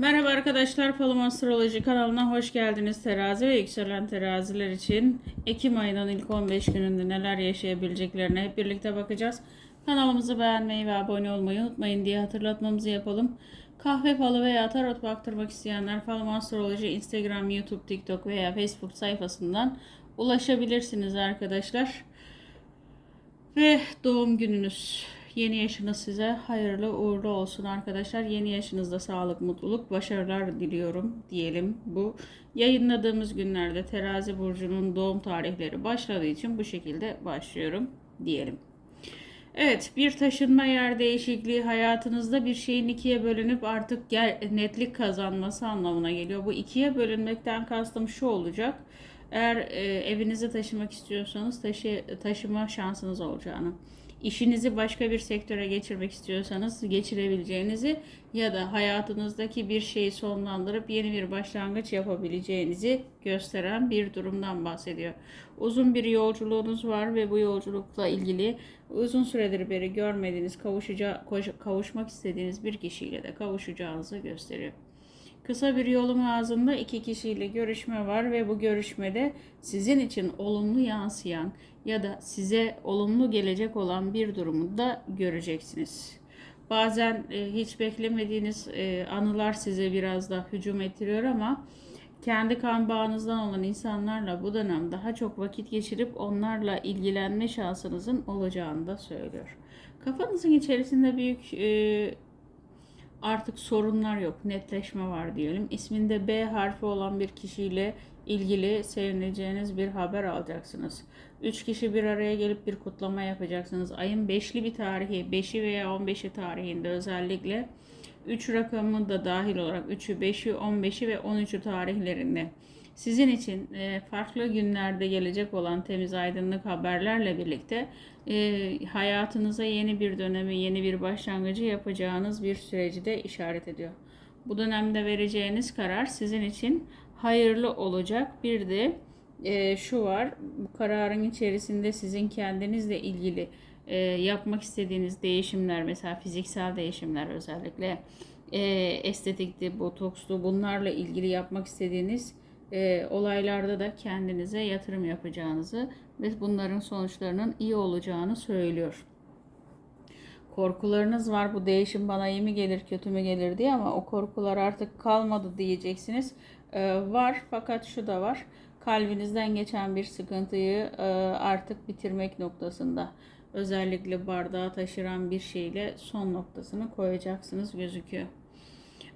Merhaba arkadaşlar, Palom Astroloji kanalına hoş geldiniz. Terazi ve yükselen teraziler için Ekim ayının ilk 15 gününde neler yaşayabileceklerine hep birlikte bakacağız. Kanalımızı beğenmeyi ve abone olmayı unutmayın diye hatırlatmamızı yapalım. Kahve falı veya tarot baktırmak isteyenler Palom Astroloji Instagram, YouTube, TikTok veya Facebook sayfasından ulaşabilirsiniz arkadaşlar. Ve doğum gününüz, yeni yaşınız size hayırlı uğurlu olsun arkadaşlar. Yeni yaşınızda sağlık, mutluluk, başarılar diliyorum diyelim. Bu yayınladığımız günlerde terazi burcunun doğum tarihleri başladığı için bu şekilde başlıyorum diyelim. Evet, bir taşınma yer değişikliği hayatınızda bir şeyin ikiye bölünüp artık netlik kazanması anlamına geliyor. Bu ikiye bölünmekten kastım şu olacak. Eğer e, evinizi taşımak istiyorsanız taşı, taşıma şansınız olacağını, işinizi başka bir sektöre geçirmek istiyorsanız geçirebileceğinizi ya da hayatınızdaki bir şeyi sonlandırıp yeni bir başlangıç yapabileceğinizi gösteren bir durumdan bahsediyor. Uzun bir yolculuğunuz var ve bu yolculukla ilgili uzun süredir beri görmediğiniz, kavuşacağı, kavuşmak istediğiniz bir kişiyle de kavuşacağınızı gösteriyor. Kısa bir yolun ağzında iki kişiyle görüşme var ve bu görüşmede sizin için olumlu yansıyan ya da size olumlu gelecek olan bir durumu da göreceksiniz. Bazen e, hiç beklemediğiniz e, anılar size biraz da hücum ettiriyor ama kendi kan bağınızdan olan insanlarla bu dönem daha çok vakit geçirip onlarla ilgilenme şansınızın olacağını da söylüyor. Kafanızın içerisinde büyük e, artık sorunlar yok, netleşme var diyelim. İsminde B harfi olan bir kişiyle ilgili sevineceğiniz bir haber alacaksınız. 3 kişi bir araya gelip bir kutlama yapacaksınız. Ayın 5'li bir tarihi, 5'i veya 15'i tarihinde özellikle 3 rakamı da dahil olarak 3'ü, 5'i, 15'i ve 13'ü tarihlerinde sizin için e, farklı günlerde gelecek olan temiz aydınlık haberlerle birlikte e, hayatınıza yeni bir dönemi, yeni bir başlangıcı yapacağınız bir süreci de işaret ediyor. Bu dönemde vereceğiniz karar sizin için hayırlı olacak. Bir de e, şu var, bu kararın içerisinde sizin kendinizle ilgili yapmak istediğiniz değişimler, mesela fiziksel değişimler özellikle estetikti, botokstu bunlarla ilgili yapmak istediğiniz e, olaylarda da kendinize yatırım yapacağınızı ve bunların sonuçlarının iyi olacağını söylüyor. Korkularınız var bu değişim bana iyi mi gelir kötü mü gelir diye ama o korkular artık kalmadı diyeceksiniz. E, var fakat şu da var kalbinizden geçen bir sıkıntıyı e, artık bitirmek noktasında özellikle bardağı taşıran bir şeyle son noktasını koyacaksınız gözüküyor.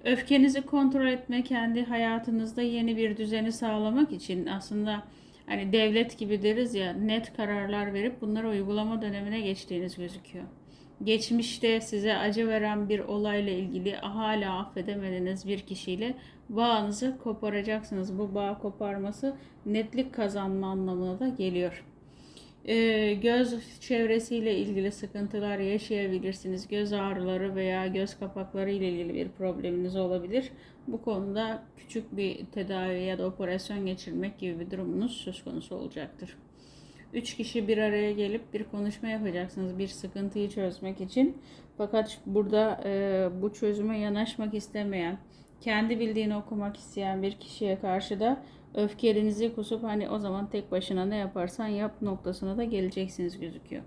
Öfkenizi kontrol etme, kendi hayatınızda yeni bir düzeni sağlamak için aslında hani devlet gibi deriz ya net kararlar verip bunları uygulama dönemine geçtiğiniz gözüküyor. Geçmişte size acı veren bir olayla ilgili hala affedemediğiniz bir kişiyle bağınızı koparacaksınız. Bu bağ koparması netlik kazanma anlamına da geliyor. Ee, göz çevresiyle ilgili sıkıntılar yaşayabilirsiniz. Göz ağrıları veya göz kapakları ile ilgili bir probleminiz olabilir. Bu konuda küçük bir tedavi ya da operasyon geçirmek gibi bir durumunuz söz konusu olacaktır. Üç kişi bir araya gelip bir konuşma yapacaksınız bir sıkıntıyı çözmek için. Fakat burada e, bu çözüme yanaşmak istemeyen, kendi bildiğini okumak isteyen bir kişiye karşı da öfkelinizi kusup hani o zaman tek başına ne yaparsan yap noktasına da geleceksiniz gözüküyor.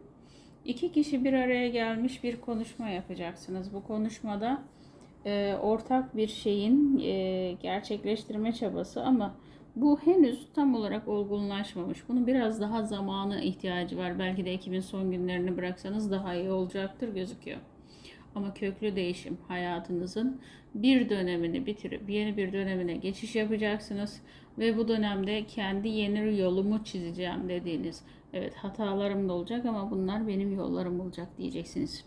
İki kişi bir araya gelmiş bir konuşma yapacaksınız. Bu konuşmada e, ortak bir şeyin e, gerçekleştirme çabası ama bu henüz tam olarak olgunlaşmamış. Bunun biraz daha zamanı ihtiyacı var. Belki de Ekim'in son günlerini bıraksanız daha iyi olacaktır gözüküyor. Ama köklü değişim hayatınızın bir dönemini bitirip yeni bir dönemine geçiş yapacaksınız. Ve bu dönemde kendi yeni yolumu çizeceğim dediğiniz, evet hatalarım da olacak ama bunlar benim yollarım olacak diyeceksiniz.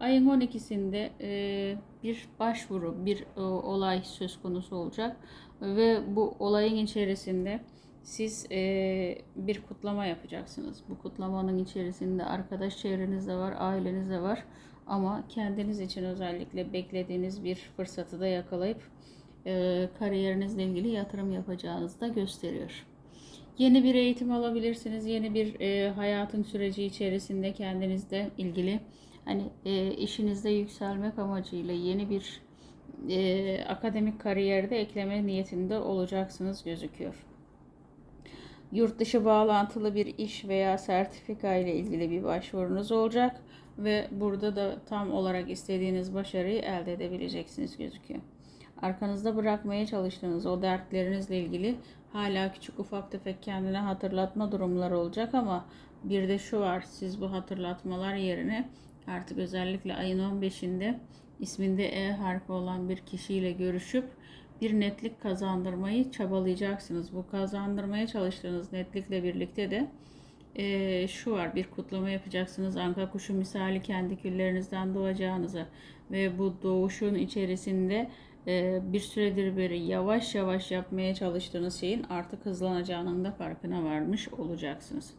Ayın 12'sinde e, bir başvuru, bir e, olay söz konusu olacak ve bu olayın içerisinde siz e, bir kutlama yapacaksınız. Bu kutlamanın içerisinde arkadaş çevreniz de var, aileniz de var ama kendiniz için özellikle beklediğiniz bir fırsatı da yakalayıp e, kariyerinizle ilgili yatırım yapacağınızı da gösteriyor. Yeni bir eğitim alabilirsiniz. Yeni bir e, hayatın süreci içerisinde kendinizle ilgili hani e, işinizde yükselmek amacıyla yeni bir e, akademik kariyerde ekleme niyetinde olacaksınız gözüküyor. Yurt dışı bağlantılı bir iş veya sertifika ile ilgili bir başvurunuz olacak ve burada da tam olarak istediğiniz başarıyı elde edebileceksiniz gözüküyor. Arkanızda bırakmaya çalıştığınız o dertlerinizle ilgili hala küçük ufak tefek kendine hatırlatma durumları olacak ama bir de şu var siz bu hatırlatmalar yerine artık özellikle ayın 15'inde isminde E harfi olan bir kişiyle görüşüp bir netlik kazandırmayı çabalayacaksınız. Bu kazandırmaya çalıştığınız netlikle birlikte de e, şu var bir kutlama yapacaksınız. Anka kuşu misali kendi küllerinizden doğacağınızı ve bu doğuşun içerisinde e, bir süredir beri yavaş yavaş yapmaya çalıştığınız şeyin artık hızlanacağının da farkına varmış olacaksınız.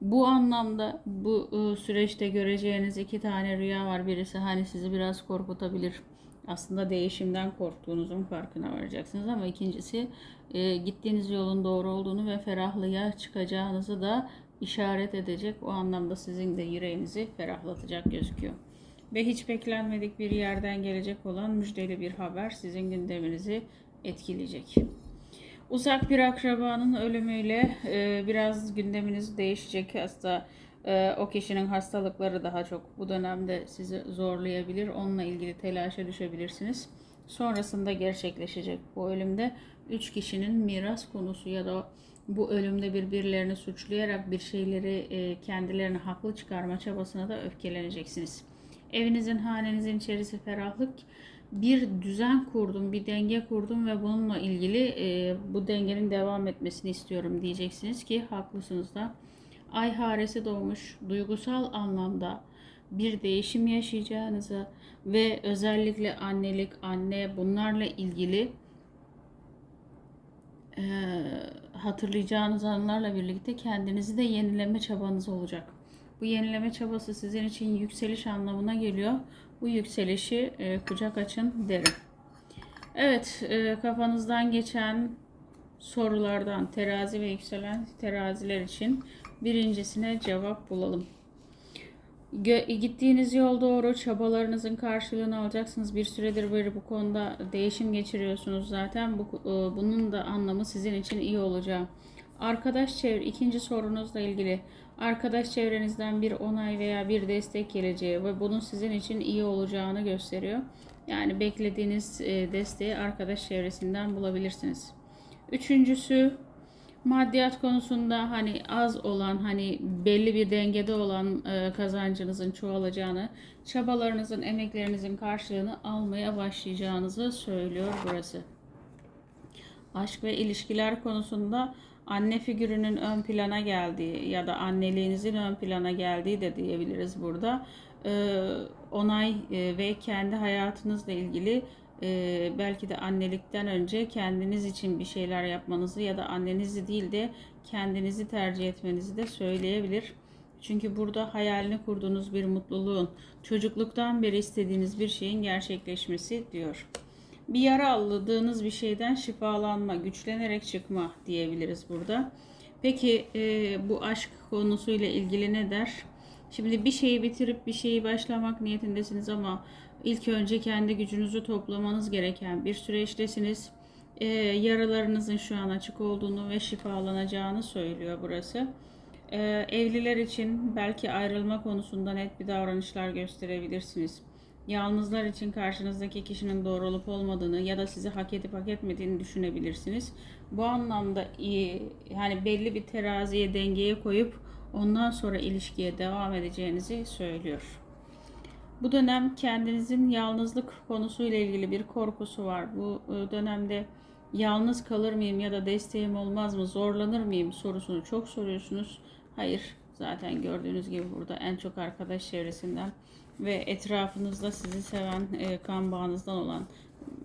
Bu anlamda bu e, süreçte göreceğiniz iki tane rüya var. Birisi hani sizi biraz korkutabilir. Aslında değişimden korktuğunuzun farkına varacaksınız ama ikincisi e, gittiğiniz yolun doğru olduğunu ve ferahlığa çıkacağınızı da işaret edecek. O anlamda sizin de yüreğinizi ferahlatacak gözüküyor. Ve hiç beklenmedik bir yerden gelecek olan müjdeli bir haber sizin gündeminizi etkileyecek. Uzak bir akrabanın ölümüyle e, biraz gündeminiz değişecek. Hasta e, o kişinin hastalıkları daha çok bu dönemde sizi zorlayabilir. Onunla ilgili telaşa düşebilirsiniz. Sonrasında gerçekleşecek bu ölümde üç kişinin miras konusu ya da bu ölümde birbirlerini suçlayarak bir şeyleri e, kendilerini haklı çıkarma çabasına da öfkeleneceksiniz. Evinizin, hanenizin içerisi ferahlık bir düzen kurdum, bir denge kurdum ve bununla ilgili e, bu dengenin devam etmesini istiyorum diyeceksiniz ki haklısınız da. Ay haresi doğmuş, duygusal anlamda bir değişim yaşayacağınızı ve özellikle annelik, anne bunlarla ilgili e, hatırlayacağınız anlarla birlikte kendinizi de yenileme çabanız olacak. Bu yenileme çabası sizin için yükseliş anlamına geliyor. Bu yükselişi e, kucak açın derim. Evet, e, kafanızdan geçen sorulardan terazi ve yükselen teraziler için birincisine cevap bulalım. Gittiğiniz yol doğru çabalarınızın karşılığını alacaksınız. Bir süredir böyle bu konuda değişim geçiriyorsunuz zaten. Bu, e, bunun da anlamı sizin için iyi olacağı. Arkadaş çevre ikinci sorunuzla ilgili arkadaş çevrenizden bir onay veya bir destek geleceği ve bunun sizin için iyi olacağını gösteriyor. Yani beklediğiniz e, desteği arkadaş çevresinden bulabilirsiniz. Üçüncüsü maddiyat konusunda hani az olan hani belli bir dengede olan e, kazancınızın çoğalacağını, çabalarınızın, emeklerinizin karşılığını almaya başlayacağınızı söylüyor burası. Aşk ve ilişkiler konusunda anne figürünün ön plana geldiği ya da anneliğinizin ön plana geldiği de diyebiliriz burada. Ee, onay e, ve kendi hayatınızla ilgili e, belki de annelikten önce kendiniz için bir şeyler yapmanızı ya da annenizi değil de kendinizi tercih etmenizi de söyleyebilir. Çünkü burada hayalini kurduğunuz bir mutluluğun, çocukluktan beri istediğiniz bir şeyin gerçekleşmesi diyor bir yara alladığınız bir şeyden şifalanma, güçlenerek çıkma diyebiliriz burada. Peki e, bu aşk konusuyla ilgili ne der? Şimdi bir şeyi bitirip bir şeyi başlamak niyetindesiniz ama ilk önce kendi gücünüzü toplamanız gereken bir süreçtesiniz. E, yaralarınızın şu an açık olduğunu ve şifalanacağını söylüyor burası. E, evliler için belki ayrılma konusunda net bir davranışlar gösterebilirsiniz Yalnızlar için karşınızdaki kişinin doğru olup olmadığını ya da sizi hak edip hak etmediğini düşünebilirsiniz. Bu anlamda iyi, yani belli bir teraziye dengeye koyup ondan sonra ilişkiye devam edeceğinizi söylüyor. Bu dönem kendinizin yalnızlık konusuyla ilgili bir korkusu var. Bu e, dönemde yalnız kalır mıyım ya da desteğim olmaz mı, zorlanır mıyım sorusunu çok soruyorsunuz. Hayır, zaten gördüğünüz gibi burada en çok arkadaş çevresinden ve etrafınızda sizi seven e, kan bağınızdan olan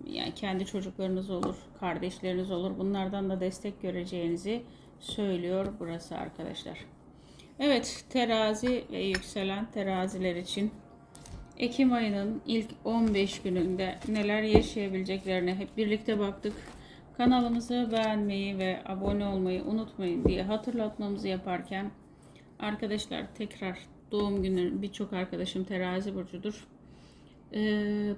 yani kendi çocuklarınız olur, kardeşleriniz olur. Bunlardan da destek göreceğinizi söylüyor burası arkadaşlar. Evet, terazi ve yükselen teraziler için Ekim ayının ilk 15 gününde neler yaşayabileceklerine hep birlikte baktık. Kanalımızı beğenmeyi ve abone olmayı unutmayın diye hatırlatmamızı yaparken arkadaşlar tekrar doğum günü birçok arkadaşım terazi burcudur. Ee,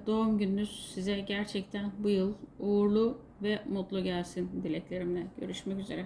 doğum gününüz size gerçekten bu yıl uğurlu ve mutlu gelsin dileklerimle. Görüşmek üzere.